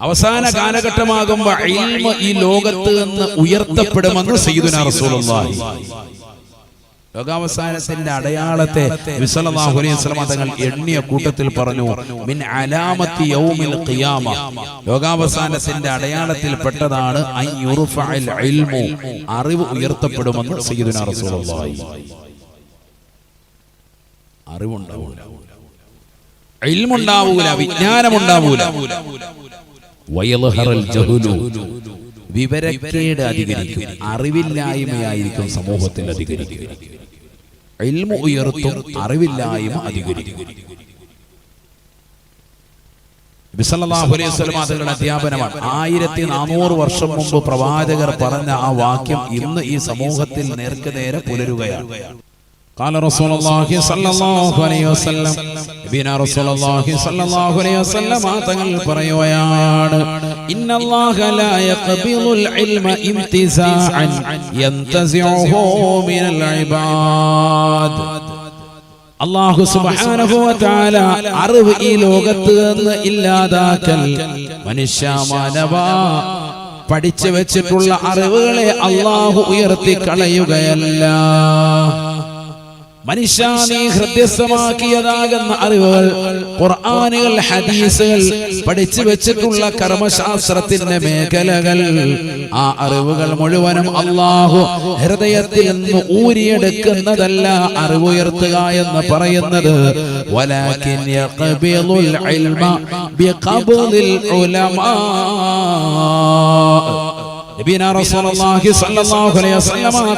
അവസാന കാലഘട്ടമാകുമ്പോ ഈ ലോകത്ത് നിന്ന് ഉയർത്തപ്പെടുമെന്ന് സയ്യിദുനാ റസൂലുള്ളാഹി. ലോകാവസാനത്തിന്റെ അടയാളത്തെ തങ്ങൾ എണ്ണിയ കൂട്ടത്തിൽ പറഞ്ഞു മിൻ അലാമത്തി യൗമിൽ ഖിയാമ. ലോകാവസാനത്തിന്റെ അടയാളത്തിൽ പെട്ടതാണ് അറിവ് ഉയർത്തപ്പെടുമെന്ന് സയ്യിദുനാ റസൂലുള്ളാഹി. അറിവുണ്ടാവൂല. ഇൽമുണ്ടാവൂല വിജ്ഞാനമുണ്ടാവൂല. വിവരക്കേട് അധികരിക്കും അറിവില്ലായ്മയായിരിക്കും സമൂഹത്തിൽ അധികരിക്കുക ഇൽമ ഉയർത്തും അറിവില്ലായ്മ അധികരിക്കും. അധ്യാപനമാണ്. ആയിരത്തി നാനൂറ് വർഷം മുമ്പ് പ്രവാചകർ പറഞ്ഞ ആ വാക്യം ഇന്ന് ഈ സമൂഹത്തിൽ നേർക്ക് നേരെ പുലരുകയാണ്. قال رسول الله صلى الله عليه وسلم നബീന رسول الله صلى الله عليه وسلم തങ്ങൾ പറയുകയാണ് ഇന്ന الله لا يقبض العلم انتزاعا ينتزعه من العباد അള്ളാഹു സുബ്ഹാനഹു വതആല അറിവ് ഈ ലോകത്ത് നിന്ന് ഇല്ലാതാക്കൽ മനുഷ്യ മാനവ പഠിച്ചു വെച്ചിട്ടുള്ള അറിവുകളെ അള്ളാഹു ഉയർത്തി കളയുകയല്ല മനുഷ്യ നീ ഹൃദ്യസ്ഥമാക്കിയതാകുന്ന അറിവുകൾ ഖുർആനുകൾ ഹദീസുകൾ പഠിച്ചു വെച്ചിട്ടുള്ള കർമ്മശാസ്ത്രത്തിന്റെ മേഖലകൾ. ആ അറിവുകൾ മുഴുവനും അള്ളാഹു ഹൃദയത്തിൽ നിന്ന് ഊരിയെടുക്കുന്നതല്ല അറിവുയർത്തുക എന്ന് പറയുന്നത്. വലാകിൻ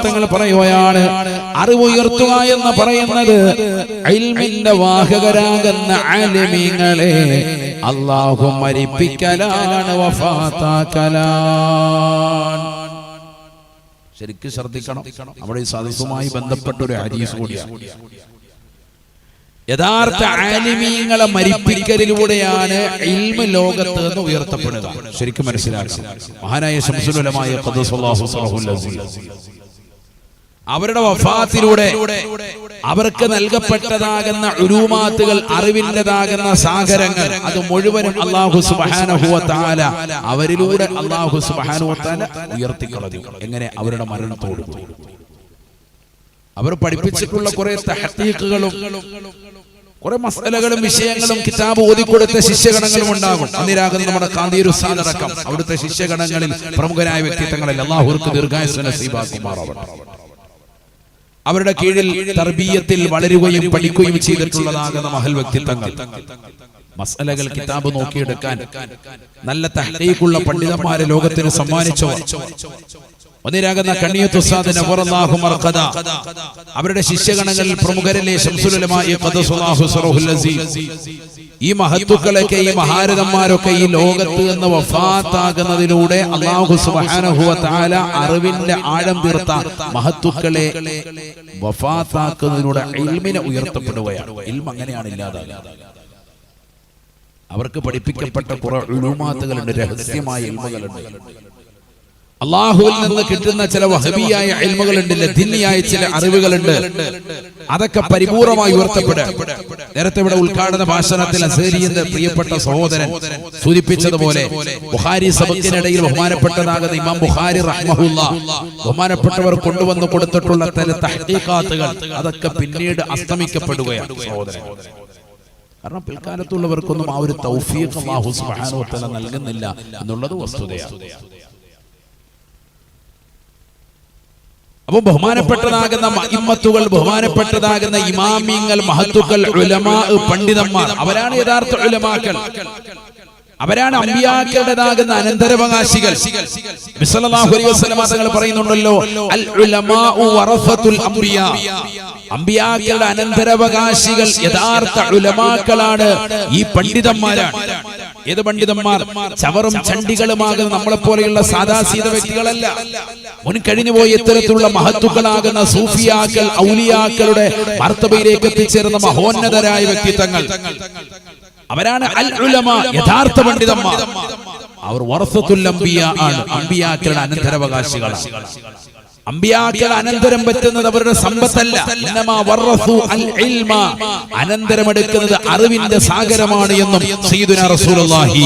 തങ്ങൾ പറയുകയാണ് അറിവ് ഉയർത്തുക എന്ന് പറയുന്നത് ഇൽമിന്റെ വാഹകരാകുന്ന ആലിമീങ്ങളെ അല്ലാഹു മരിപ്പിക്കലാണ് വഫാത്താക്കലാണ്. ശരിക്കും ശ്രദ്ധിക്കണം. നമ്മുടെ ഈ സദസ്സുമായി ബന്ധപ്പെട്ട ഒരു ഹരീസ് കൂടിയാണ്. യഥാർത്ഥ ആലിമീങ്ങളെ മരിപ്പിക്കലിലൂടെയാണ് ഇൽമ ലോകത്ത് നിന്ന് ഉയർത്തപ്പെടുക ശരിക്കും മനസ്സിലാക്കുക മഹാനായ ശംസുലമായ അവരുടെ വഫാത്തിലൂടെ അവർക്ക് നൽകപ്പെട്ടതാകുന്ന ഉരുമാത്തുകൾ അറിവിന്റെതാകുന്ന സാഗരങ്ങൾ. അത് മുഴുവനും അള്ളാഹു സുബാനുഹുവത്താല താല അവരിലൂടെ അള്ളാഹു സുബാനുഹത്താല താല ഉയർത്തിക്കളഞ്ഞു. എങ്ങനെ? അവരുടെ മരണത്തോട് അവർ പഠിപ്പിച്ചിട്ടുള്ള കുറെ തഹത്തീക്കുകളും കുറെ മസലകളും വിഷയങ്ങളും കിതാബ് ഓതിക്കൊടുത്ത ശിഷ്യഗണങ്ങളും ഉണ്ടാകും. അന്നിരാകുന്ന നമ്മുടെ കാന്തീർ ഉസ്താദടക്കം അവിടുത്തെ ശിഷ്യഗണങ്ങളിൽ പ്രമുഖരായ വ്യക്തിത്വങ്ങളിൽ അള്ളാഹുർക്ക് ദീർഘായുസ് നസീബാക്കുമാറാവട്ടെ. അവരുടെ കീഴിൽ തർബീയത്തിൽ വളരുകയും പഠിക്കുകയും ചെയ്തിട്ടുള്ളതാകുന്ന മഹൽ വ്യക്തിത്വങ്ങൾ. മസലകൾ കിതാബ് നോക്കിയെടുക്കാൻ നല്ല തഹ്ലീഖുള്ള പണ്ഡിതന്മാരെ ലോകത്തിന് സമ്മാനിച്ചവർ. ഒന്നിരാകുന്ന കണ്ണിയത്ത് ഉസ്താദിന് വറല്ലാഹു മർഖദ അവരുടെ ശിഷ്യഗണങ്ങളിൽ പ്രമുഖരല്ലേ ഈ മഹത്തുക്കളൊക്കെ ഈ മഹാരഥന്മാരൊക്കെ ഈ ലോകത്ത് നിന്ന് വഫാത്താകുന്നതിലൂടെ അള്ളാഹു തആല അറിവിന്റെ ആഴം തീർത്ത മഹത്തുക്കളെ വഫാത്താക്കുന്നതിലൂടെ ഇൽമിനെ ഉയർത്തപ്പെടുകയാണ്. ഇൽമ അങ്ങനെയാണ് ഇല്ലാതാകുന്നത് അവർക്ക് പഠിപ്പിക്കപ്പെട്ട കുറെ ഉൾമാത്തുകളുണ്ട് രഹസ്യമായ ഇൽമകളുണ്ട്. അള്ളാഹുവിൽ നിന്ന് കിട്ടുന്ന ചില വഹബിയായ എൽമകളുണ്ട് ലധിന്യായ ചില അറിവുകളുണ്ട്. അതൊക്കെ പരിപൂർണമായി ഉയർത്തപ്പെടുക. നേരത്തെ ഇവിടെ ഉദ്ഘാടന ഭാഷണത്തിൽ അസേരിയുടെ പ്രിയപ്പെട്ട സഹോദരൻ സൂചിപ്പിച്ചതുപോലെ ബുഹാരി സബക്കിനിടയിൽ ബഹുമാനപ്പെട്ടതാകുന്ന ഇമാം ബുഹാരി റഹ്മഹുല്ല. ബഹുമാനപ്പെട്ടവർ കൊണ്ടുവന്ന് കൊടുത്തിട്ടുള്ള തല തഹ്ഖീഖാത്തുകൾ അതൊക്കെ പിന്നീട് അസ്തമിക്കപ്പെടുകയാണ് സഹോദരൻ. കാരണം പിൽക്കാലത്തുള്ളവർക്കൊന്നും ആ ഒരു തൗഫീഖ് സുബ്ഹാനഹു നൽകുന്നില്ല എന്നുള്ളത് വസ്തുതയാണ്. അപ്പൊ ബഹുമാനപ്പെട്ടതാകുന്ന ഇമ്മത്തുകൾ ബഹുമാനപ്പെട്ടതാകുന്ന ഇമാമിങ്ങൾ മഹത്തുക്കൾ ഉലമാ പണ്ഡിതന്മാർ. അവരാണ് യഥാർത്ഥ ഉലമാക്കൾ. അവരാണ് അമ്പിയാക്കളുടേതാകുന്ന അനന്തരവകാശികൾ. തങ്ങൾ പറയുന്നുണ്ടല്ലോ അൽ അംബിയാ. അമ്പിയാക്കളുടെ അനന്തരവകാശികൾ യഥാർത്ഥ ഉലമാക്കളാണ് ഈ പണ്ഡിതന്മാരാണ്. ഏത് പണ്ഡിതന്മാർ? ചവറും ചണ്ടികളുമാകുന്ന നമ്മളെ പോലെയുള്ള സാധാസീത വ്യക്തികളല്ല. മുൻ കഴിഞ്ഞു പോയി ഇത്തരത്തിലുള്ള മഹത്തുക്കളാകുന്ന സൂഫിയാക്കൾ ഔലിയാക്കളുടെ മർത്തബയിലേക്ക് എത്തിച്ചേർന്ന മഹോന്നതരായ വ്യക്തിത്വങ്ങൾ. അവരാണ് ഉലമ യഥാർത്ഥ പണ്ഡിതന്മാർ. അവർ വറസത്തുൽ അംബിയ ആണ്. അമ്പിയാക്കളുടെ അനന്തരാവകാശികളാണ്. അമ്പിയാക്കൾ അനന്തരം പറ്റുന്നത് അവരുടെ സമ്പത്തല്ല. അനന്തരം എടുക്കുന്നത് അറിവിന്റെ സാഗരമാണ് എന്നും സയ്യിദുനാ റസൂലുള്ളാഹി.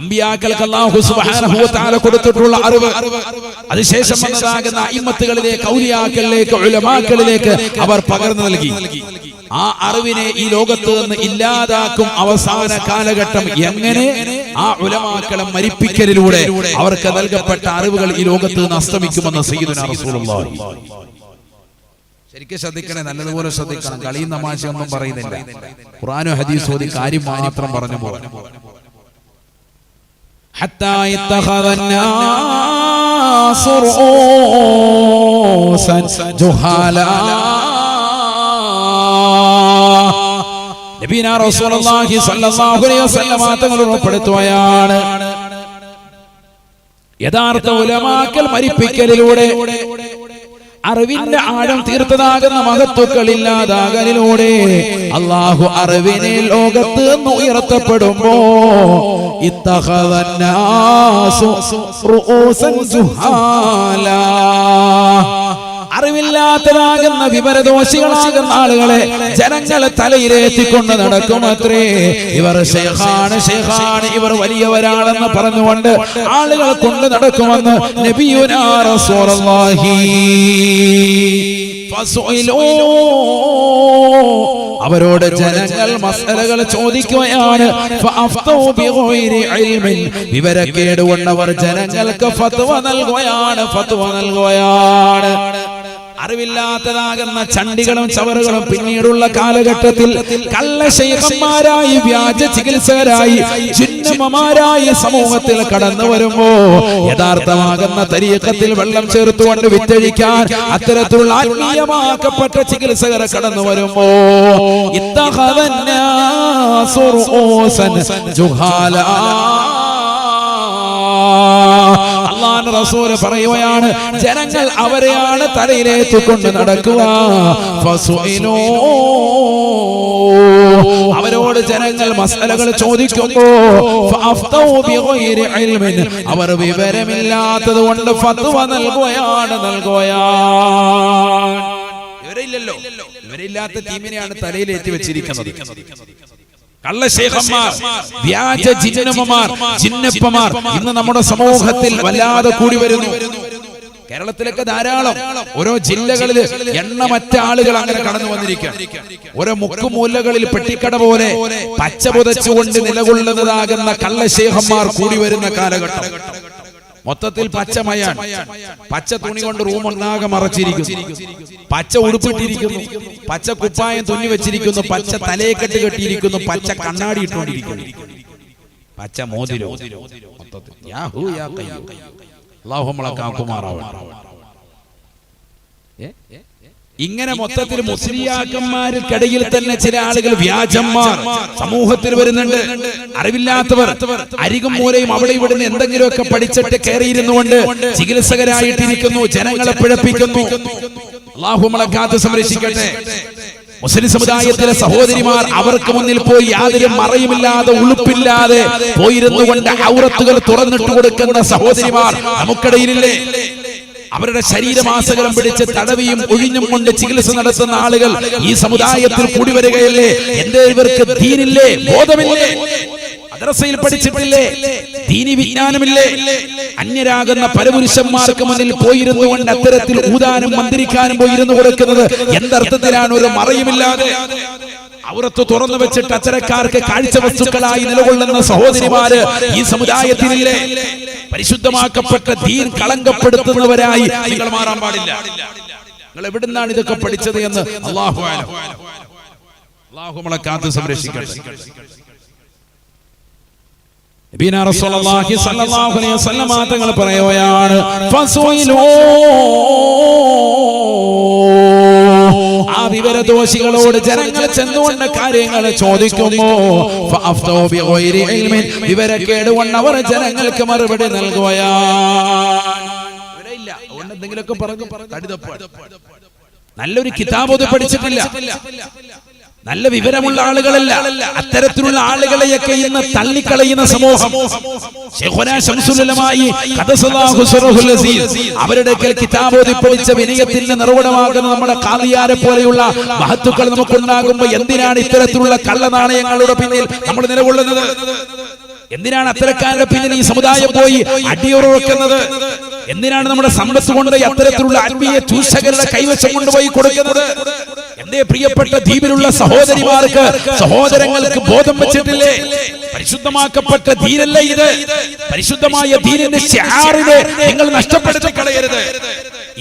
അമ്പിയാക്കൾക്ക് അല്ലാഹു സുബ്ഹാനഹു വ തആല കൊടുത്തിട്ടുള്ള അറിവ്. അതിശേഷം വന്നതാകുന്ന അയിമത്തുകളിലേക്ക് ഔലിയാക്കളിലേക്ക് ഉലമാക്കളിലേക്ക് അവർ പകർന്നു നൽകി. ആ അറിവിനെ ഈ ലോകത്ത് നിന്ന് ഇല്ലാതാക്കും അവസാന കാലഘട്ടം എങ്ങനെ? ആ ഉലമാക്കളെ മരിപ്പിക്കലിലൂടെ അവർക്ക് നൽകപ്പെട്ട അറിവുകൾ ഈ ലോകത്ത് നിന്ന് അസ്തമിക്കുമെന്ന് ശരിക്കും ശ്രദ്ധിക്കണേ നല്ലതുപോലെ ശ്രദ്ധിക്കണം. കളിയും തമാശ ഒന്നും പറയുന്നില്ല. ഖുറാനോ ഹദീസ് ഓതി കാര്യം മാത്രം പറഞ്ഞു പോലെ ജുഹാലാ റസൂലുള്ളാഹി അലൈഹി ഉറപ്പെടുത്തുകയാണ് യഥാർത്ഥ ഉലമാക്കൽ മരിപ്പിക്കലിലൂടെ അറിവിന്റെ ആഴം തീർത്തതാകുന്ന മഹത്വക്കൾ ഇല്ലാതാകലിലൂടെ അള്ളാഹു അറിവിനെ ലോകത്ത് നിന്ന് ഉയർത്തപ്പെടുമ്പോ ജുഹാലാ. അറിവില്ലാത്തതാകുന്ന വിവരദോഷികളാകുന്ന ആളുകളെ ജനങ്ങളെ തലയിലേറ്റിക്കൊണ്ട് നടക്കുമത്രേ ഇവർ ശേഖാണ് ശേഖാണ്. ഇവർ വലിയവരാണെന്ന് പറഞ്ഞുകൊണ്ട് ആളുകൾ കൊണ്ട് നടക്കുമെന്ന് നബിയുനാ റസൂലുള്ളാഹി. അവരോട് ജനങ്ങൾ മസലകൾ ചോദിക്കുകയാണ്. വിവരക്കേടുകൊണ്ടവർ ജനങ്ങൾക്ക് ഫത്വ നൽകുകയാണ് ഫത്വ നൽകുകയാണ്. അറിവില്ലാത്തതാകുന്ന ചണ്ടികളും ചവറുകളും പിന്നീടുള്ള കാലഘട്ടത്തിൽ കള്ളശൈഖന്മാരായി വ്യാജ ചികിത്സകരായി ചിഹ്നമമാരായി സമൂഹത്തിൽ കടന്നു വരുമ്പോ യഥാർത്ഥമാകുന്ന തരീക്കത്തിൽ വെള്ളം ചേർത്തുകൊണ്ട് വിറ്റഴിക്കാൻ അത്തരത്തിലുള്ള ആത്മീയമാക്കപ്പെട്ട ചികിത്സകർ കടന്നു വരുമ്പോ ജുഹാല ജുഹാലാ അള്ളാൻ റസൂൽ പറയുകയാണ് ജനങ്ങൾ അവരെയാണ് തലയിലേറ്റുകൊണ്ട് നടക്കുക. അവരോട് ജനങ്ങൾ മസലകൾ ചോദിക്കുമ്പോ. അവർ വിവരമില്ലാത്തത് കൊണ്ട് ഫത്വ നൽകുകയാണ് നൽകുകയാണ് ഇവരില്ലല്ലോ ഇവരില്ലാത്ത ടീമിനെയാണ് തലയിലേറ്റി വെച്ചിരിക്കുന്നത് കള്ളശേഖന്മാർ വ്യാജ ജിന്നമ്മമാർ ജിന്നപ്പമാർ ഇന്ന് നമ്മുടെ സമൂഹത്തിൽ വല്ലാതെ കൂടി വരുന്നു. കേരളത്തിലൊക്കെ ധാരാളം ഓരോ ജില്ലകളിൽ എണ്ണമറ്റ ആളുകൾ അങ്ങനെ കടന്നു വന്നിരിക്കുക. ഓരോ മുക്കുമൂലകളിൽ പെട്ടിക്കട പോലെ പച്ച പുതച്ചുകൊണ്ട് നിലകൊള്ളുന്നതാകുന്ന കള്ളശേഖന്മാർ കൂടി വരുന്ന കാലഘട്ടം. മൊത്തത്തിൽ പച്ചമയാണ് പച്ച തുണി കൊണ്ട് റൂം ഒന്നാകെ മറച്ചിരിക്കുന്നു. പച്ച ഉടുപ്പിട്ടിരിക്കുന്നു പച്ച കുപ്പായം തുന്നി വെച്ചിരിക്കുന്നു. പച്ച തലയെക്കെട്ട് കെട്ടിയിരിക്കുന്നു. പച്ച കണ്ണാടി ഇട്ടുകൊണ്ടിരിക്കുന്നു. പച്ച മോതിരോ. മൊത്തത്തിൽ. അല്ലാഹു നമ്മളെ ഏ? ഇങ്ങനെ മൊത്തത്തിൽ മുസ്ലിയാക്കന്മാർക്കിടയിൽ തന്നെ ചില ആളുകൾ വ്യാജന്മാർ സമൂഹത്തിൽ വരുന്നുണ്ട്. അറിവില്ലാത്തവർ അരികും മൂലയും അവിടെ ഇവിടുന്ന് എന്തെങ്കിലുമൊക്കെ പഠിച്ചിട്ട് കയറിയിരുന്നുകൊണ്ട് ചികിത്സകരായിട്ടിരിക്കുന്നു ജനങ്ങളെ പിഴപ്പിക്കുന്നു അള്ളാഹുമളെ കാത്ത് സംരക്ഷിക്കട്ടെ. മുസ്ലിം സമുദായത്തിലെ സഹോദരിമാർ അവർക്ക് മുന്നിൽ പോയി യാതൊരു മറയുമില്ലാതെ ഉളുപ്പില്ലാതെ പോയിരുന്നു കൊണ്ട് ഔറത്തുകൾ തുറന്നിട്ട് കൊടുക്കുന്ന സഹോദരിമാർ നമുക്കിടയിലില്ലേ? അവരുടെ ശരീരമാസകലം പിടിച്ച് തടവിയും ഒഴിഞ്ഞും കൊണ്ട് ചികിത്സ നടത്തുന്ന ആളുകൾ ഈ സമുദായത്തിൽ കൂടി വരികയല്ലേ എന്റെ ഇവർക്ക് തീരില്ലേ ബോധമില്ലേ? മദ്രസയിൽ പഠിച്ചിട്ടില്ലേ? ദീനി വിജ്ഞാനമില്ലേ? അന്യരാകുന്ന പരപുരുഷന്മാർക്ക് മുന്നിൽ പോയിരുന്നു കൊണ്ട് അത്തരത്തിൽ ഊതാനും മന്ത്രിക്കാനും പോയിരുന്നു കൊടുക്കുന്നത് എന്തർത്ഥത്തിലാണ് ഒരു മറയുമില്ലാതെ? ഔറത്ത് തുറന്നു വെച്ചിട്ട് അച്ചരക്കാർക്ക് കാഴ്ച വസ്തുക്കളായി നിലകൊള്ളുന്ന സഹോദരിമാര് ഈ സമുദായത്തിലില്ലേ പരിശുദ്ധമാക്കപ്പെട്ട ദീൻ കളങ്കപ്പെടുത്തുന്നവരായി നിങ്ങൾ മാറാൻ പാടില്ല. നിങ്ങൾ എവിടുന്നാണ് ഇതൊക്കെ പഠിച്ചത് എന്ന് അള്ളാഹു നമ്മളെ കാത്ത് സംരക്ഷിക്കട്ടെ. തങ്ങൾ പറയുകയാണ് ആ വിവരദോഷികളോട് ജനങ്ങൾ ചെന്നുകൊണ്ട് കാര്യങ്ങൾ ചോദിക്കുമോ? വിവര വിവരക്കേട് കൊണ്ട് അവർ ജനങ്ങൾക്ക് മറുപടി നൽകുകയാ എന്തെങ്കിലുമൊക്കെ പറഞ്ഞു. നല്ലൊരു കിതാബ് പഠിച്ചിട്ടില്ല. നല്ല വിവരമുള്ള ആളുകളല്ല. അത്തരത്തിലുള്ള ആളുകളെയൊക്കെ ഇന്ന് തള്ളിക്കളയുന്ന സമൂഹം. അവരുടെ കിതാബോധിപ്പിച്ച കിതാബ് ഓതി പഠിച്ച വിനയത്തിന്റെ നിർവണമാകുന്ന നമ്മുടെ കാളിയാരെ പോലെയുള്ള മഹത്തുക്കൾ നമുക്കുണ്ടാകുമ്പോൾ എന്തിനാണ് ഇത്തരത്തിലുള്ള കള്ള നാണയങ്ങളുടെ പിന്നിൽ നമ്മൾ നിലകൊള്ളുന്നത്? എന്തിനാണ് അത്തരക്കാരുടെ പിന്നിൽ ഈ സമുദായം പോയി അടിയുറക്കുന്നത് എന്തിനാണ് നമ്മുടെ സമ്പത്ത് കൊണ്ട് അത്തരത്തിലുള്ള ആത്മീയ ചൂഷകരുടെ കൈവശം കൊണ്ടുപോയി കൊടുക്കുന്നത്? എന്റെ പ്രിയപ്പെട്ട ദ്വീപിലുള്ള സഹോദരിമാർക്ക് സഹോദരങ്ങൾക്ക് ബോധം വെച്ചിട്ടില്ലേ? പരിശുദ്ധമാക്കപ്പെട്ട ദീനല്ലേ ഇത്? പരിശുദ്ധമായ ദീനിന്റെ നിങ്ങൾ നഷ്ടപ്പെടുത്തി കളയരുത്.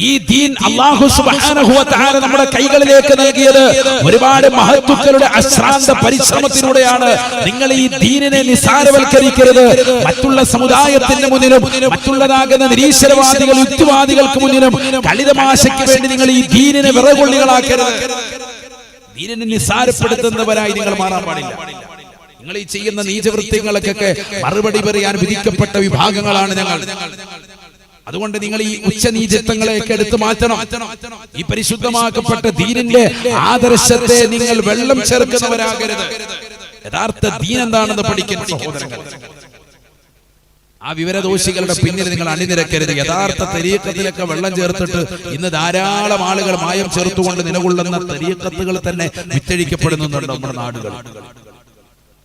ഈ ദീൻ അള്ളാഹു സുബ്ഹാനഹു വ തആല നമ്മുടെ കൈകളിലേക്ക് നൽകിയത് ഒരുപാട് മഹത്തുക്കളുടെ അശ്രാന്ത പരിശ്രമത്തിലൂടെയാണ് നിങ്ങൾ ഈ ദീനിനെ നിസാരവൽക്കരിക്കരുത് മറ്റുള്ള സമുദായത്തിന്റെ മുന്നിലും മറ്റുള്ളതാകുന്ന നിരീശ്വരവാദികൾ യുക്തിവാദികൾക്ക് മുന്നിലും കളിതമാശയ്ക്ക് വേണ്ടി നിങ്ങൾ ഈ ദീനിനെ വിറകൊള്ളികളാക്കരുത് ദീനിനെ നിസാരപ്പെടുത്തുന്നവരായി നിങ്ങൾ മാറാൻ പാടില്ല. നിങ്ങൾ ഈ ചെയ്യുന്ന നീചവൃത്യങ്ങൾക്കൊക്കെ മറുപടി പറയാൻ വിധിക്കപ്പെട്ട വിഭാഗങ്ങളാണ് ഞങ്ങൾ. അതുകൊണ്ട് നിങ്ങൾ ഈ ഉച്ചനീചത്വങ്ങളെയൊക്കെ എടുത്തു മാറ്റണം. ഈ പരിശുദ്ധമാക്കപ്പെട്ട ദീനിന്റെ ആദർശത്തെ നിങ്ങൾ വെള്ളം ചേർക്കുന്നവരാകരുത്. യഥാർത്ഥ ദീൻ എന്താണെന്ന് പഠിക്കുന്ന സഹോദരങ്ങൾ. ആ വിവരദോഷികളുടെ പിന്നിൽ നിങ്ങൾ അണിനിരക്കരുത്. യഥാർത്ഥ തെരീക്കത്തിലൊക്കെ വെള്ളം ചേർത്തിട്ട് ഇന്ന് ധാരാളം ആളുകൾ മായം ചേർത്തുകൊണ്ട് നിലകൊള്ളുന്ന തെരീക്കത്തുകൾ തന്നെ വിറ്റഴിക്കപ്പെടുന്നുണ്ട് നമ്മുടെ നാടുകൾ.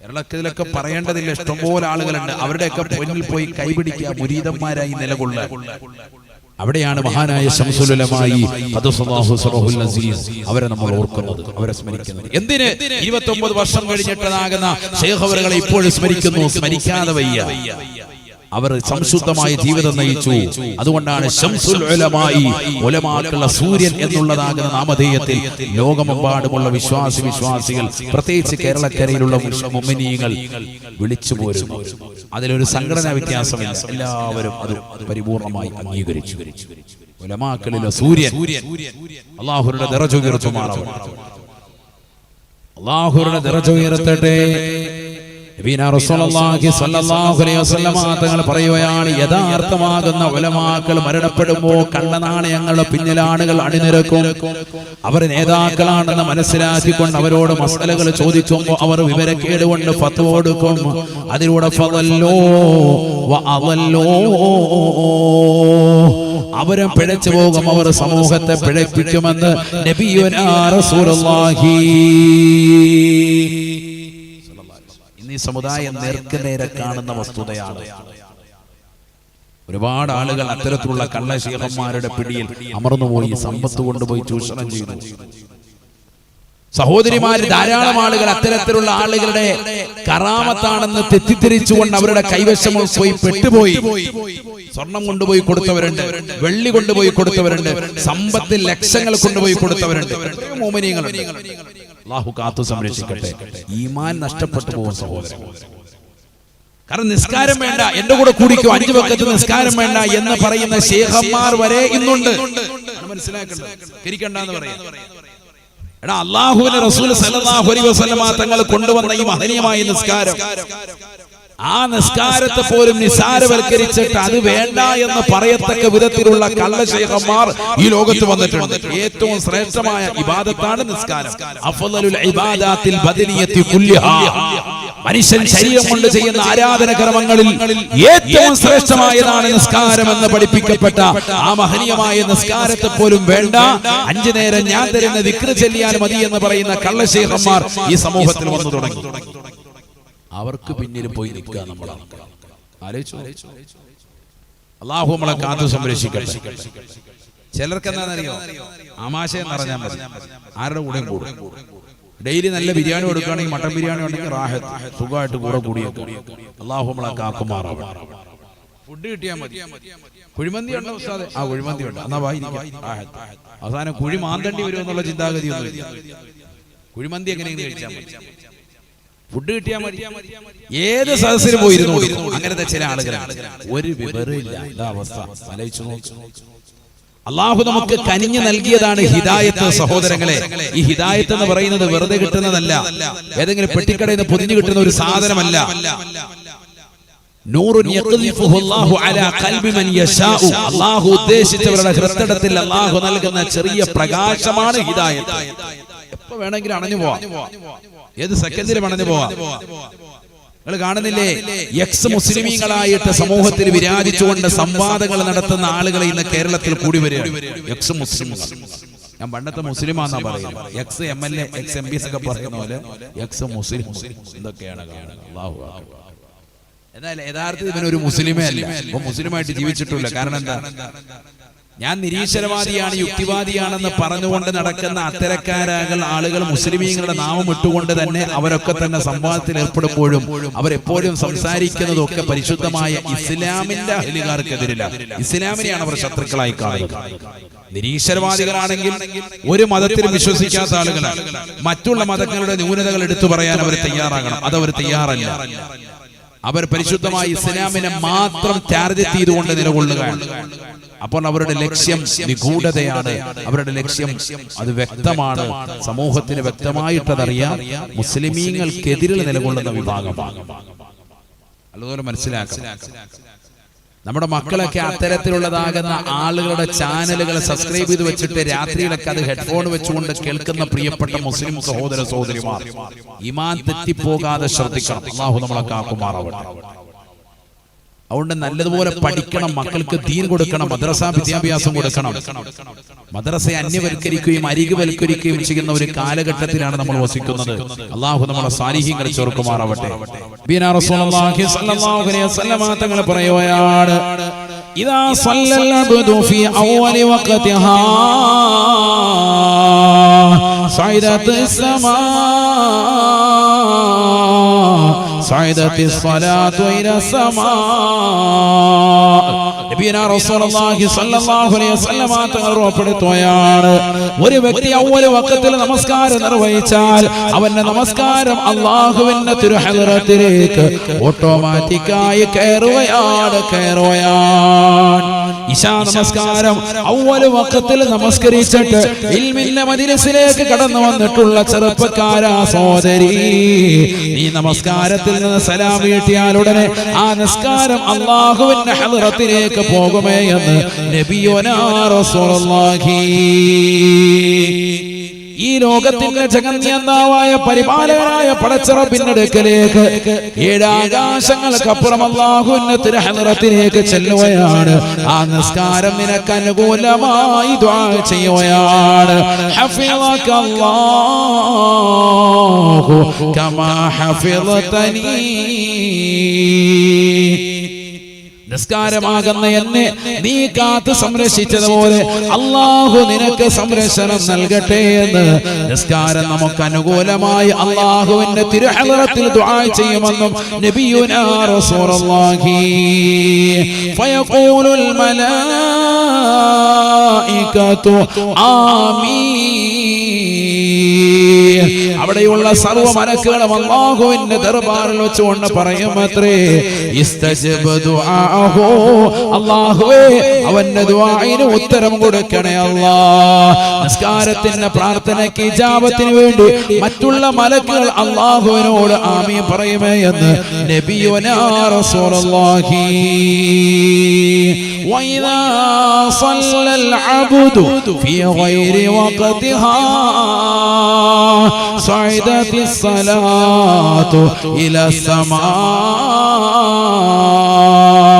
കേരളത്തിലൊക്കെ പറയേണ്ടതില്ല. ഇഷ്ടംപോലെ ആളുകളുണ്ട്. അവരുടെയൊക്കെ പൊന്നിൽ പോയി കൈപിടിക്കുക. മുരീതന്മാരായി നിലകൊള്ളുക. അവിടെയാണ് മഹാനായ ശംസുലമായി അവരെ നമ്മൾ ഓർക്കുന്നത്. അവരെ സ്മരിക്കുന്നത്. എന്തിന്? ഇരുപത്തി ഒമ്പത് വർഷം കഴിഞ്ഞിട്ടതാകുന്ന ശേഖവറുകളെ ഇപ്പോഴും സ്മരിക്കുന്നു. സ്മരിക്കാതെ വയ്യ. അവർ സംശുദ്ധമായ ജീവിതം നയിച്ചു. അതുകൊണ്ടാണ് സൂര്യൻ എന്നുള്ളതാകുന്ന നാമധേയത്തിൽ ലോകമെമ്പാടുമുള്ള വിശ്വാസി വിശ്വാസികൾ പ്രത്യേകിച്ച് കേരളക്കരയിലുള്ള മുമ്മിനീയങ്ങൾ വിളിച്ചു പോരുന്നു. അതിലൊരു സംഘടനാ വ്യത്യാസമില്ല. എല്ലാവരും അത് പരിപൂർണമായി അംഗീകരിച്ചു. ഉലമാക്കളിലെ സൂര്യൻ അള്ളാഹുരുടെ നിറച്ചുയർത്തുമാറാവും അള്ളാഹുരുടെ നിറച്ചുയർത്തട്ടെ തങ്ങൾ പറയുകയാണ് യഥാർത്ഥമാകുന്ന ഉലമാക്കൾ മരണപ്പെടുമ്പോ കള്ളനാണയങ്ങളുടെ പിന്നിലാണുകൾ അണിനിരക്കും. അവർ നേതാക്കളാണെന്ന് മനസ്സിലാക്കിക്കൊണ്ട് അവരോട് മസലകൾ ചോദിക്കുമ്പോൾ അവർ വിവരക്കേട് കൊണ്ട് ഫത്ത് കൊടുക്കും. അതിലൂടെ അവരും പിഴച്ചു പോകും അവർ സമൂഹത്തെ പിഴപ്പിക്കുമെന്ന് നബിയുനാ റസൂലുള്ളാഹി. ഇന്ന് ഈ സമുദായം നേർക്കുനേരെ കാണുന്ന വസ്തുതയാണ്. ഒരുപാട് ആളുകൾ അത്തരത്തിലുള്ള കള്ളശീഹന്മാരുടെ പിടിയിൽ അമർന്നുപോയി സമ്പത്ത് കൊണ്ടുപോയി ചൂഷണം ചെയ്തു. സഹോദരിമാര് ധാരാളം ആളുകൾ അത്തരത്തിലുള്ള ആളുകളുടെ കറാമത്താണെന്ന് തെറ്റിദ്ധരിച്ചുകൊണ്ട് അവരുടെ കൈവശം പോയി പെട്ടുപോയി. സ്വർണം കൊണ്ടുപോയി കൊടുത്തവരുണ്ട് വെള്ളി കൊണ്ടുപോയി കൊടുത്തവരുണ്ട് സമ്പത്തിൽ ലക്ഷങ്ങൾ കൊണ്ടുപോയി കൊടുത്തവരുണ്ട്. മോമിനിയങ്ങളുണ്ട് അള്ളാഹു കാത്തു സംരക്ഷിക്കട്ടെ. ഈമാൻ നഷ്ടപ്പെട്ടു പോകും സഹോദരൻ കാരണം നിസ്കാരം വേണ്ട. എന്റെ കൂടെ കൂടിക്കോ? അഞ്ചു പക്കത്ത് നിസ്കാരം വേണ്ട എന്ന് പറയുന്ന ശേഖന്മാർ വരെ ഇന്നുണ്ട്. മനസ്സിലാക്കണ്ട പറയാം എടാ അള്ളാഹുവിന്റെ റസൂൽ സല്ലല്ലാഹു അലൈഹി വസല്ലമ തങ്ങൾ കൊണ്ടുവന്ന ഈ മഹനീയമായ നിസ്കാരം. ആ നിസ്കാരത്തെ പോലും നിസാരവൽക്കരിച്ചിട്ട് അത് വേണ്ട എന്ന് പറയത്തക്ക വിധത്തിലുള്ള കള്ളശേഖന്മാർ ഈ ലോകത്ത് വന്നിട്ടുണ്ട്. ഏറ്റവും ശ്രേഷ്ഠമായ ഇബാദത്താണ് നിസ്കാരം. മനുഷ്യൻ ശരീരം കൊണ്ട് ചെയ്യുന്ന ആരാധന ക്രമങ്ങളിൽ ഏറ്റവും ശ്രേഷ്ഠമായതാണ് നിസ്കാരം എന്ന് പഠിപ്പിക്കപ്പെട്ട ആ മഹനീയമായ നിസ്കാരത്തെ പോലും വേണ്ട. അഞ്ചു നേരം ഞാൻ തരുന്ന വിക്ര ചെല്ലിയാൽ മതി എന്ന് പറയുന്ന കള്ളശേഖന്മാർ ഈ സമൂഹത്തിൽ വന്നു തുടങ്ങി. അവർക്ക് പിന്നിൽ പോയി നിൽക്കുക നമ്മളാണ്. അള്ളാഹു നമ്മളെ കാത്തു സംരക്ഷിക്കട്ടെ. ചിലർക്ക് എന്താണെന്നറിയോ ആമാശ എന്ന് പറഞ്ഞാൽ മതി. ആരുടെ കൂടെ. കൂടും. ഡെയിലി നല്ല ബിരിയാണി കൊടുക്കുകയാണെങ്കിൽ മട്ടൻ ബിരിയാണി ഉണ്ടെങ്കിൽ റാഹത്ത്. സുഖമായിട്ട് കൂടെ കൂടിയ അള്ളാഹു നമ്മളെ കാക്കുമാറാവും ഫുഡ് കിട്ടിയാൽ മതി. കുഴിമന്തി ഉണ്ടോ ഉസ്താദ്? ആ കുഴിമന്തി ഉണ്ട്. എന്നാ വായി. അവസാനം കുഴി മാന്തണ്ടി വരുമെന്നുള്ള ചിന്താഗതി ഒന്നും കുഴിമന്തി എങ്ങനെയെങ്കിലും കഴിച്ചാൽ മതി. ഫുഡ് കിട്ടിയാൽ മതി. ഏത് സദസ്സിന് പോയിരുന്നു അങ്ങനത്തെ ചില ആളുകളാണ് ഒരു വിവരമില്ല അവസ്ഥ? ആലോചിച്ചു നോക്ക്. അള്ളാഹു നമുക്ക് കനിഞ്ഞു നൽകിയതാണ് ഹിദായത്ത് സഹോദരങ്ങളെ. ഈ ഹിദായത്ത് എന്ന് പറയുന്നത് വെറുതെ കിട്ടുന്നതല്ല. ഏതെങ്കിലും പെട്ടിക്കടയിൽ നിന്ന് പൊതിഞ്ഞു കിട്ടുന്ന ഒരു സാധനമല്ല. ഉദ്ദേശിച്ചവരുടെ ഹൃദയത്തിൽ അള്ളാഹു നൽകുന്ന ചെറിയ പ്രകാശമാണ് ഹിദായത്ത്. എപ്പോ വേണമെങ്കിലും അണഞ്ഞു പോവാം. ഏത് സെക്കൻഡിലും അണഞ്ഞു പോവാം. നിങ്ങൾ കാണുന്നില്ലേ? എക്സ് മുസ്ലിമീങ്ങളായിട്ട് സമൂഹത്തിൽ വിരാജിച്ചുകൊണ്ട് സംവാദങ്ങൾ നടത്തുന്ന ആളുകൾ ഇന്ന് കേരളത്തിൽ കൂടി വരികയാണ്. Ex Muslim. ഞാൻ പണ്ടത്തെ മുസ്ലിമാന്നാ പറയുന്നത്. Ex M L A ex M P ഒക്കെ പറയുന്ന പോലെ എക്സ് മുസ്ലിം എന്തൊക്കെയാണ് കാണുന്നത്? അല്ലാഹു അക്ബർ. എന്നാൽ യഥാർത്ഥത്തിൽ ഇവനൊരു മുസ്ലിമേ അല്ല. മുസ്ലിമായിട്ട് ജീവിച്ചിട്ടില്ല കാരണം എന്താ? ഞാൻ നിരീശ്വരവാദിയാണ് യുക്തിവാദിയാണെന്ന് പറഞ്ഞുകൊണ്ട് നടക്കുന്ന അത്തരക്കാരാകൾ ആളുകൾ മുസ്ലിമീങ്ങളുടെ നാമം ഇട്ടുകൊണ്ട് തന്നെ അവരൊക്കെ തന്നെ സംവാദത്തിൽ ഏർപ്പെടുമ്പോഴും അവരെപ്പോഴും സംസാരിക്കുന്നതൊക്കെ പരിശുദ്ധമായ ഇസ്ലാമിന്റെ അഹലികാർക്കെതിരില്ല ഇസ്ലാമിനെയാണ് അവർ ശത്രുക്കളായി കാണുന്നത്. നിരീശ്വരവാദികളാണെങ്കിൽ ഒരു മതത്തിലും വിശ്വസിക്കാത്ത ആളുകളാണ്. മറ്റുള്ള മതങ്ങളുടെ ന്യൂനതകൾ എടുത്തു പറയാൻ അവർ തയ്യാറാകണം. അതവർ തയ്യാറല്ല. അവർ പരിശുദ്ധമായി ഇസ്ലാമിനെ മാത്രം ടാർഗറ്റ് ചെയ്തുകൊണ്ട് നിലകൊള്ളുകയാണ് അപ്പോൾ അവരുടെ ലക്ഷ്യം നിഗൂഢതയാണ്. അവരുടെ ലക്ഷ്യം അത് വ്യക്തമാണ്. സമൂഹത്തിന് വ്യക്തമായിട്ടതറിയാം. മുസ്ലിമീങ്ങൾക്കെതിരെ നിലകൊള്ളുന്ന വിഭാഗമാണ്. അതുപോലെ മനസ്സിലാക്കാം നമ്മുടെ മക്കളൊക്കെ അത്തരത്തിലുള്ളതാകുന്ന ആളുകളുടെ ചാനലുകൾ സബ്സ്ക്രൈബ് ചെയ്ത് വെച്ചിട്ട് രാത്രിയിലൊക്കെ അത് ഹെഡ്ഫോൺ വെച്ചുകൊണ്ട് കേൾക്കുന്ന പ്രിയപ്പെട്ട മുസ്ലിം സഹോദര സഹോദരിമാർ. ഇമാൻ തെറ്റിപ്പോകാതെ ശ്രദ്ധിക്കണം. അള്ളാഹു നമ്മളെ കാക്കുമാറാവട്ടെ. അതുകൊണ്ട് നല്ലതുപോലെ പഠിക്കണം മക്കൾക്ക് ദീൻ കൊടുക്കണം മദ്രസ വിദ്യാഭ്യാസം കൊടുക്കണം. മദ്രസയെ അന്യവൽക്കരിക്കുകയും അരികുവൽക്കരിക്കുകയും ചെയ്യുന്ന ഒരു കാലഘട്ടത്തിലാണ് നമ്മൾ വസിക്കുന്നത്. അള്ളാഹു നമ്മളെ സാന്നിഹ്യങ്ങൾ ചെറുക്കുമാറാവട്ടെ. തങ്ങൾ ഇതാ വഖതിഹാ صعدت الصلاة إلى السماء നബിയനാ റസൂലുള്ളാഹി സ്വല്ലല്ലാഹു അലൈഹി വസല്ലമ തങ്ങൾ ഉറപ്പെടുത്തുകയാണ് ഒരു വ്യക്തി അവല് വക്കത്തിൽ നമസ്കാരം നിർവഹിച്ചാൽ അവന്റെ നമസ്കാരം അള്ളാഹുവിന്റെ തിരുഹലത്തിലേക്ക് ഓട്ടോമാറ്റിക്കായി കയറുകയാണ് കയറുകയാണ് ഇശാ നമസ്കാരം അവല് വക്കത്തിൽ നമസ്കരിച്ചിട്ട് ഇൽമിന്റെ മജിലിസിലേക്ക് കടന്നു വന്നിട്ടുള്ള ചെറുപ്പക്കാരാ സോദരി നീ നമസ്കാരത്തിൽ നിന്ന് സലാം വീട്ടിയാൽ ഉടനെ ആ നിസ്കാരം അള്ളാഹുവിന്റെ ഹലറത്തിലേക്ക് പോകുമേ എന്ന് നബിയോനാ റസൂലുള്ളാഹി. ഈ ലോകത്തിന്റെ ജഗന്യന്താവായ പരിപാലകനായ പടച്ചറപ്പിന്റെ അടുക്കലേക്ക് ഏഴാകാശങ്ങൾക്കപ്പുറം അള്ളാഹുവിന്റെ തിരഹനിറത്തിലേക്ക് ചെല്ലുകയാണ്. ആ നിസ്കാരം നിനക്ക് അനുകൂലമായി ചെയ്യുകയാണ്. ഹഫിളക അല്ലാഹു കമാ ഹഫിളതനീ നിസ്കാരമാകുന്ന എന്നെ നീ കാത്തു സംരക്ഷിച്ചതുപോലെ അള്ളാഹു നിനക്ക് സംരക്ഷണം നൽകട്ടെ എന്ന്. നിസ്കാരം നമുക്ക് അനുകൂലമായി അള്ളാഹുവിന്റെ തിരുഹലത്തിൽ ദുആ ചെയ്യുമെന്നും നബിയുനാ റസൂലുള്ളാഹി. ഫയഖൂലുൽ മലായികത്തു ആമീൻ. അവിടെയുള്ള സർവ മലക്കുകളും അള്ളാഹുവിന്റെ ദർബാറിൽ വെച്ചുകൊണ്ട് പറയും അത്രേ ഇസ്തജബ ദുആഹു അള്ളാഹുവേ അവന്റെ ദുആഇന് ഉത്തരം കൊടുക്കണേ അല്ലാ നിസ്കാരത്തിന്റെ പ്രാർത്ഥനയ്ക്ക് ഇജാബത്തിന് വേണ്ടി മറ്റുള്ള മലക്കുകൾ അള്ളാഹുവിനോട് ആമീൻ പറയുമേ എന്ന് നബിയുനാ റസൂലുള്ളാഹി وإذا صلى العبد في غير وقتها صعدت الصلاة إلى السماء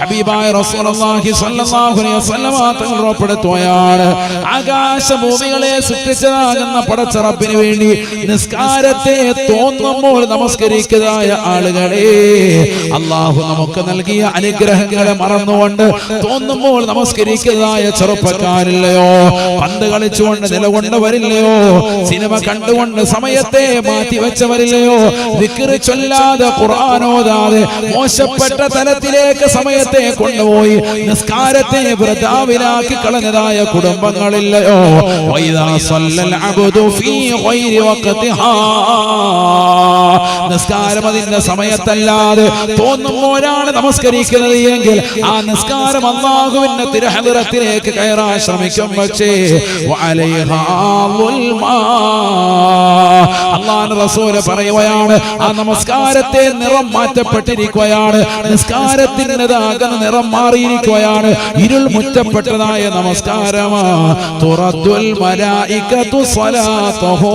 ഹബീബായ റസൂലുള്ളാഹി സ്വല്ലല്ലാഹു അലൈഹി വസല്ലമ തങ്ങൾ ആകാശഭൂമികളെ സൃഷ്ടിച്ചതാകുന്ന പടച്ചറപ്പിന് വേണ്ടി നിസ്കാരത്തെ തോന്നുമ്പോൾ നമസ്കരിക്കുന്നതായ ആളുകളെ അള്ളാഹു നമുക്ക് നൽകിയ അനുഗ്രഹങ്ങളെ മറന്നുകൊണ്ട് തോന്നുമ്പോൾ നമസ്കരിക്കുന്നതായ ചെറുപ്പക്കാരില്ലയോ? പന്ത് കളിച്ചുകൊണ്ട് നിലകൊണ്ടവരില്ലയോ? സിനിമ കണ്ടുകൊണ്ട് സമയത്തെ മാറ്റി വെച്ചവരില്ലയോ വിക്രി ചൊല്ലാതെ ഖുർആാനോദാതെ മോശപ്പെട്ട തലത്തിലേക്ക് സമയത്തെ കൊണ്ടുപോയി നിസ്കാരത്തെ വൃതാവിലാക്കി കളഞ്ഞതായ കുടുംബങ്ങളില്ലയോ? വൈദാ സല്ലൽ അബ്ദു ഫീ ഗൈരി വഖതിഹാ. നിസ്കാരം അതിന്റെ സമയത്തല്ലാതെ തോന്നുമ്പോഴാണ് നമസ്കരിക്കുന്നത് എങ്കിൽ ആ നിസ്കാരം അള്ളാഹുവിന്റെ തിരഹലിറത്തിലേക്ക് കയറാൻ ശ്രമിക്കും പക്ഷേ റസൂൽ പറയുകയാണ് ആ നമസ്കാരത്തെ നിറം മാറ്റപ്പെട്ടിരിക്കുകയാണ് നിസ്കാരത്തിന്റെതാകുന്ന നിറം മാറിയിരിക്കുകയാണ് ഇരുൾ മുറ്റപ്പെട്ടതായ നമസ്കാരമാ. തുറത്തുൽ മലായികത്തു സ്വലാത്തഹോ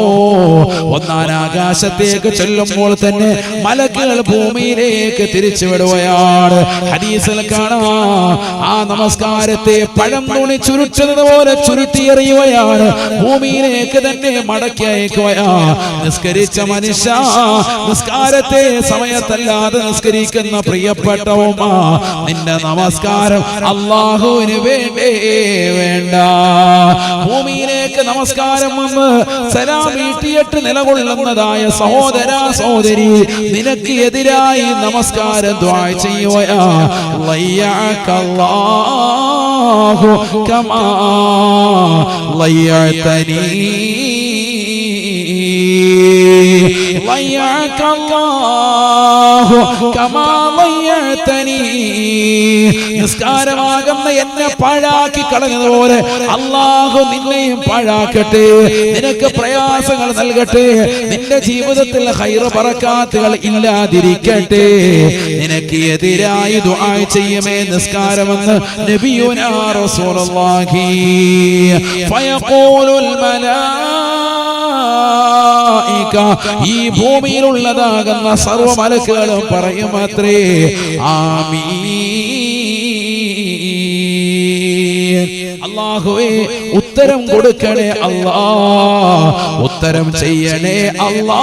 ഒന്നാം ആകാശത്തേക്ക് ചെല്ലും ചെല്ലുമ്പോൾ തന്നെ മലക്കുകൾ ഭൂമിയിലേക്ക് തിരിച്ചു വിടുകയാണ് ഹദീസിൽ കാണാം ആ നമസ്കാരത്തെ പഴം തുണി ചുരുട്ടുന്നത് പോലെ ചുരുട്ടിയെറിയുകയാണ്. ഭൂമിയിലേക്ക് തന്നെ മടക്കി അയക്കുകയാ. നിസ്കരിച്ച മനുഷ്യ നിസ്കാരത്തെ സമയത്തല്ലാതെ നിസ്കരിക്കുന്ന പ്രിയപ്പെട്ട ഉമ്മ നിന്റെ നമസ്കാരം അള്ളാഹുവിന് വേണ്ടേ വേണ്ട. ഭൂമിയിലേക്ക് നമസ്കാരം വന്ന് സലാം വീട്ടിയിട്ട് നിലകൊള്ളുന്നതായ സഹോദര സഹോദരി നിനക്ക് എതിരായി നമസ്കാരം ദ്വാ ചെയ്യുവയാ. കമാ. അല്ലാഹു കമാവയ്യതനി നിസ്കാരമാകുന്ന എന്നെ പാഴാക്കി കളഞ്ഞതുപോലെ അല്ലാഹു നിന്നെയും പാഴാക്കട്ടെ. നിനക്ക് പ്രയാസങ്ങൾ നൽകട്ടെ. നിന്റെ ജീവിതത്തിൽ ഹൈറ പറക്കാത്തുകൾ ഇല്ലാതിരിക്കട്ടെ. നിനക്ക് എതിരായി ദുആ ചെയ്യുമേ നിസ്കാരമെന്ന് നബിയുനാ റസൂലുള്ളാഹി. ഫയഖൂലുൽ മലാ ഈ ഭൂമിയിലുള്ളതാകുന്ന സർവ മലക്കുകളും പറയും അത്രേ അള്ളാഹുവേ ഉത്തരം കൊടുക്കണേ അല്ലാ ഉത്തരം ചെയ്യണേ അല്ലാ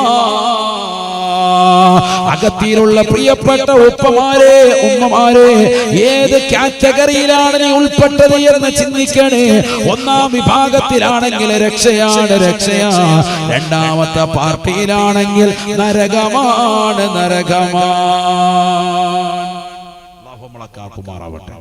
അകത്തിയിലുള്ള പ്രിയപ്പെട്ട ഉപ്പമാരെ ഉമ്മമാരെ ഏത് കാറ്റഗറിയിലാണ് നീ ഉൾപ്പെട്ടത് എന്ന് ചിന്തിക്കണേ. ഒന്നാം വിഭാഗത്തിലാണെങ്കിൽ രക്ഷയാണ് രക്ഷയാ. രണ്ടാമത്തെ പാർട്ടിയിലാണെങ്കിൽ നരകമാണ് നരകമാണ് കാക്കുമാറാവട്ടെ.